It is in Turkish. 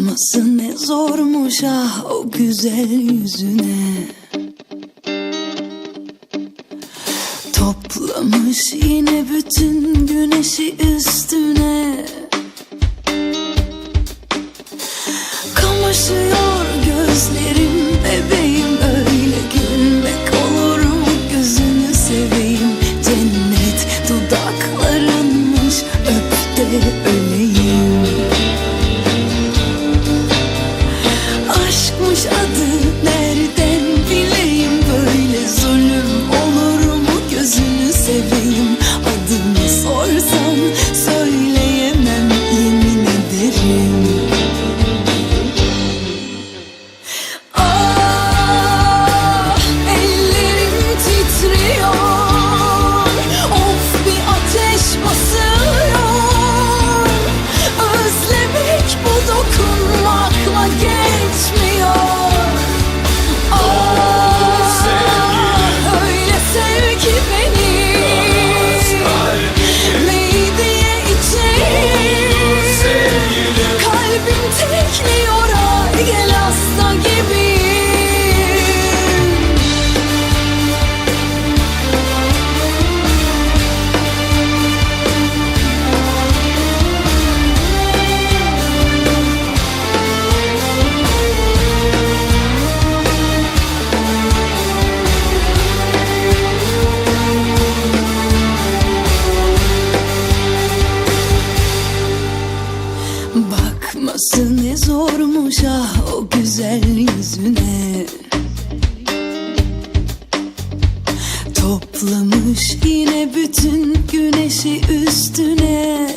Bakması ne zormuş ah o güzel yüzüne. Toplamış yine bütün güneşi üstüne. Kamaşıyor gözlerim bebeğim öyle gülmek olur mu? Gözünü seveyim Cennet Aşkmış adı nereden Bakması ne zormuş ah o güzel yüzüne. Toplamış yine bütün güneşi üstüne